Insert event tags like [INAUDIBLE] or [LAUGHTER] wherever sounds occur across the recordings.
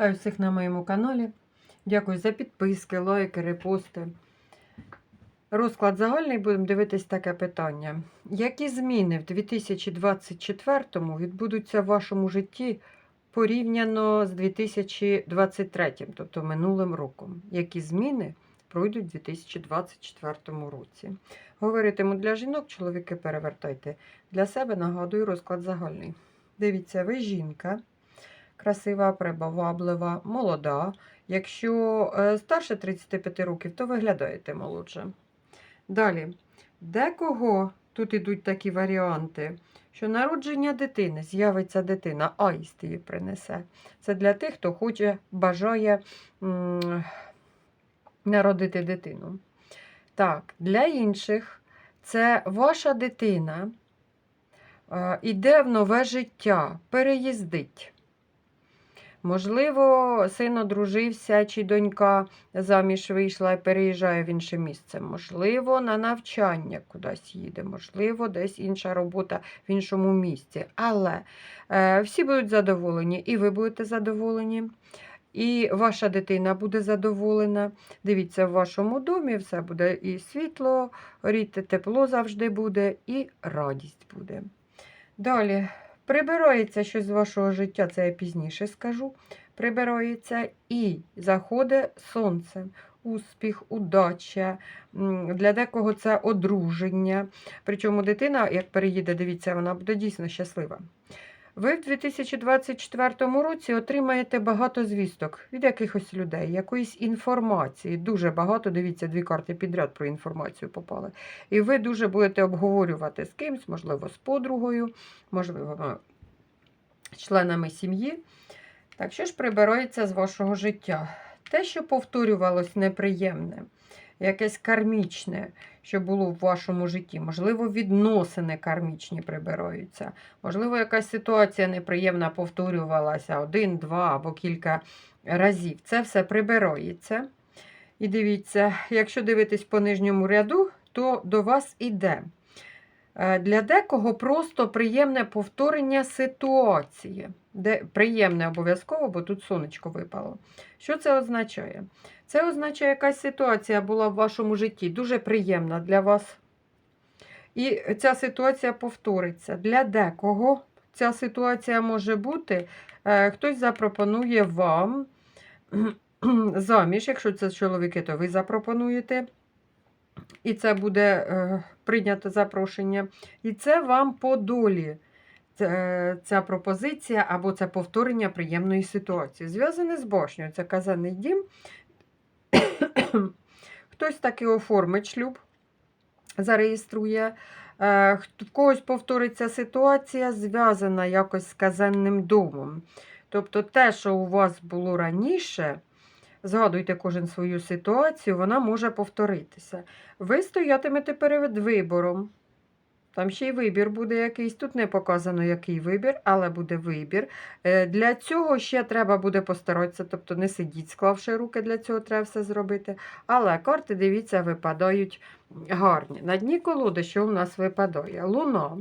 Вітаю всіх на моєму каналі. Дякую за підписки, лайки, репости. Розклад загальний будемо дивитись таке питання. Які зміни в 2024-му відбудуться в вашому житті порівняно з 2023, тобто минулим роком? Які зміни пройдуть у 2024 році? Говоритиму для жінок, чоловіки перевертайте. Для себе нагадую розклад загальний. Дивіться, ви жінка красива, прибаваблива, молода. Якщо е, старше 35 років, то виглядаєте молодше. Далі, декого тут ідуть такі варіанти, що народження дитини, з'явиться дитина, аїст її принесе. Це для тих, хто хоче, бажає народити дитину. Так, для інших це ваша дитина е, іде в нове життя, переїздить. Можливо, син одружився чи донька заміж вийшла і переїжджає в інше місце. Можливо, на навчання кудись їде, можливо, десь інша робота в іншому місці. Але е, всі будуть задоволені, і ви будете задоволені, і ваша дитина буде задоволена. Дивіться, в вашому домі все буде і світло, горіти, тепло завжди буде, і радість буде. Далі. Прибирається щось з вашого життя, це я пізніше скажу. Прибирається і заходить сонце, успіх, удача. Для декого це одруження. Причому дитина, як переїде, дивіться, вона буде дійсно щаслива. Ви в 2024 році отримаєте багато звісток від якихось людей, якоїсь інформації. Дуже багато, дивіться, дві карти підряд про інформацію попали. І ви дуже будете обговорювати з кимсь, можливо, з подругою, можливо, членами сім'ї. Так, що ж прибирається з вашого життя? Те, що повторювалось неприємне, якесь кармічне, що було в вашому житті, можливо, відносини кармічні прибираються, можливо, якась ситуація неприємна повторювалася один, два або кілька разів. Це все прибирається. І дивіться, якщо дивитись по нижньому ряду, то до вас іде. Е, Для декого просто приємне повторення ситуації. Де приємне обов'язково, бо тут сонечко випало. Що це означає? Це означає, якась ситуація була в вашому житті дуже приємна для вас. І ця ситуація повториться. Для декого ця ситуація може бути, е, хтось запропонує вам [CLEARS THROAT] заміж, якщо це чоловіки, то ви запропонуєте. І це буде е, прийнято запрошення. І це вам по долі ця пропозиція або це повторення приємної ситуації. Зв'язане з башнею, це казаний дім. [COUGHS] Хтось таки оформить шлюб, зареєструє. Е, В когось повториться ситуація, зв'язана якось з казенним домом. Тобто те, що у вас було раніше, згадуйте кожен свою ситуацію, вона може повторитися. Ви стоятимете перед вибором. Там ще й вибір буде якийсь. Тут не показано, який вибір, але буде вибір. Е, Для цього ще треба буде постаратися, тобто не сидіть, склавши руки, для цього треба все зробити. Але карти, дивіться, випадають гарні. На дні колоди, що у нас випадає? Луна.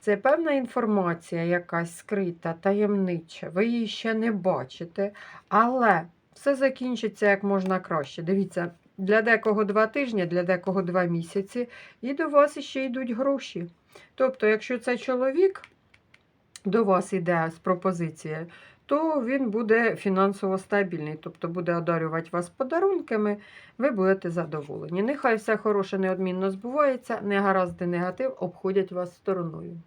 Це певна інформація, якась скрита, таємнича. Ви її ще не бачите, але все закінчиться як можна краще. Дивіться, для декого два тижні, для декого два місяці, і до вас ще йдуть гроші. Тобто, якщо це чоловік до вас йде з пропозицією, то він буде фінансово стабільний, тобто буде одарювати вас подарунками, ви будете задоволені. Нехай все хороше неодмінно збувається, негаразди негатив обходять вас стороною.